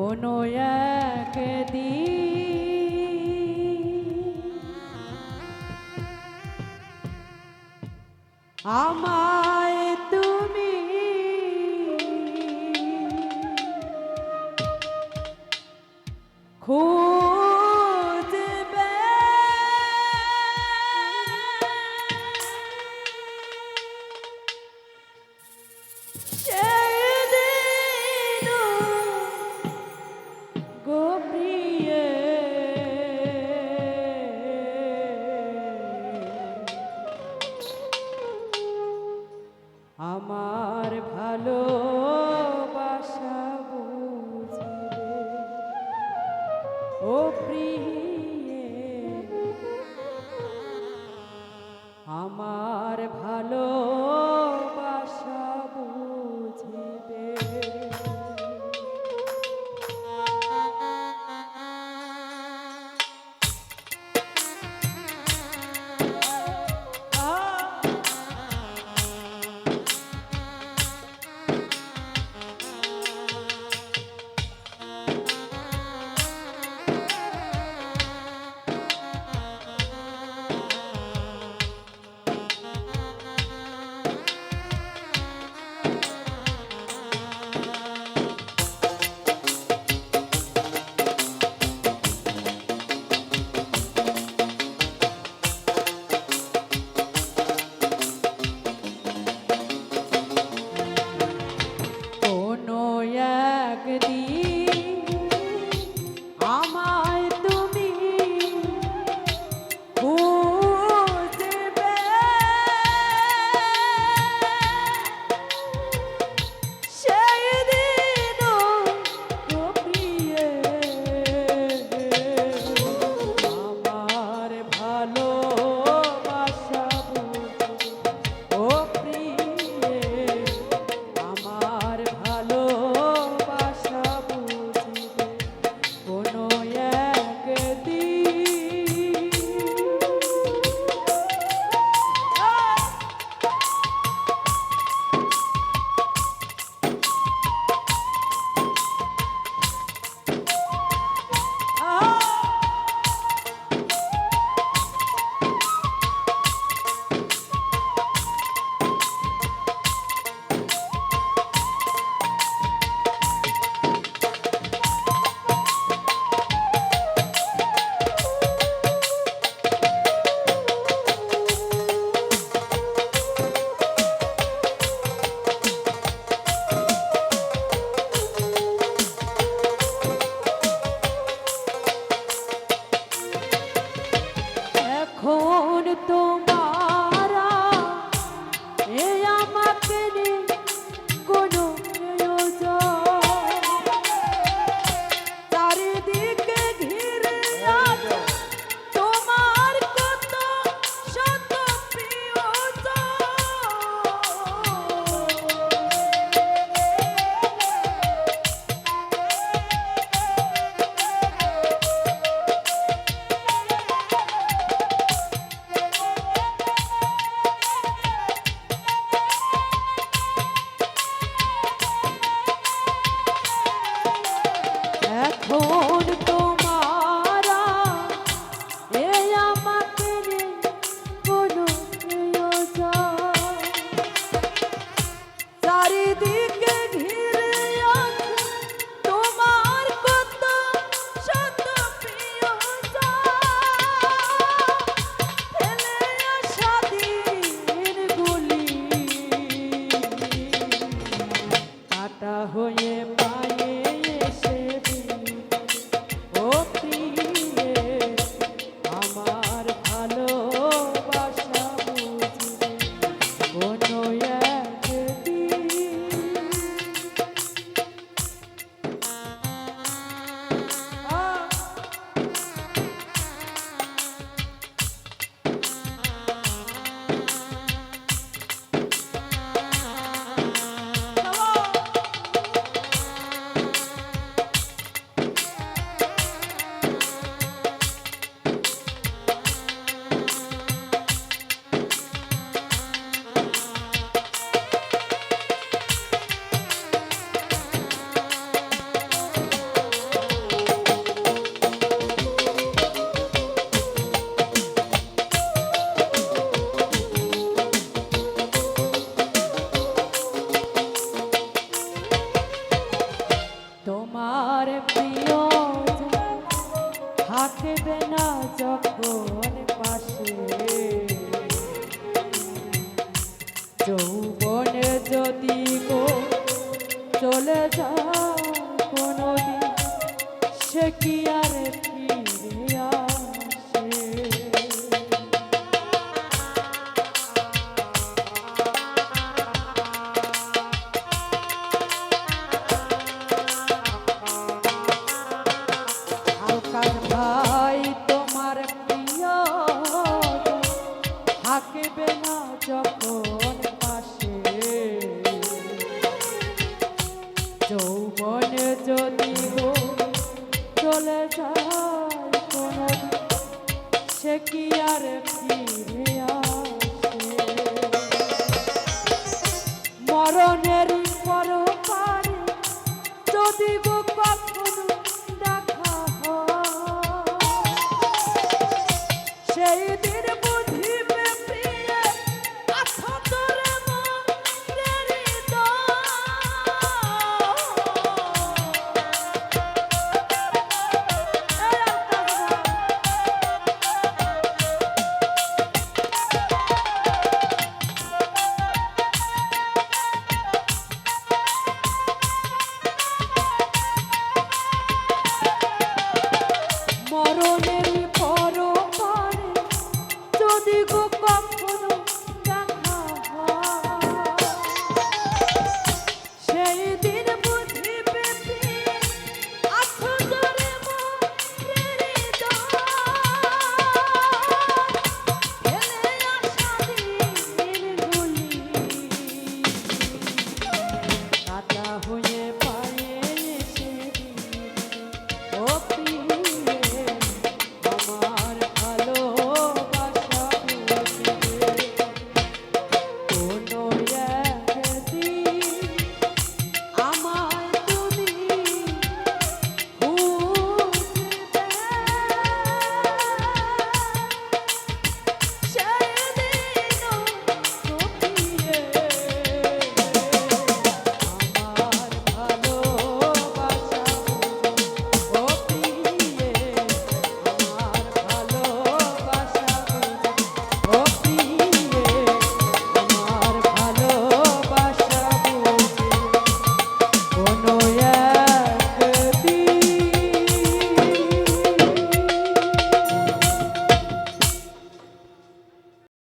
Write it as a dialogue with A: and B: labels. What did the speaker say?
A: কোনো একদিন আমায় তুমি খুঁজবে। সেদিনও আমার ভালোবাসা থাকবে না যখন পাশে। যৌবনে যদি গো চলে যাও কোনদিন সে কি আর ফিরে সে কি আর ফিরে আসে মরণের পর পারে যদি গো কখনো দেখা হয় সেই Contigo.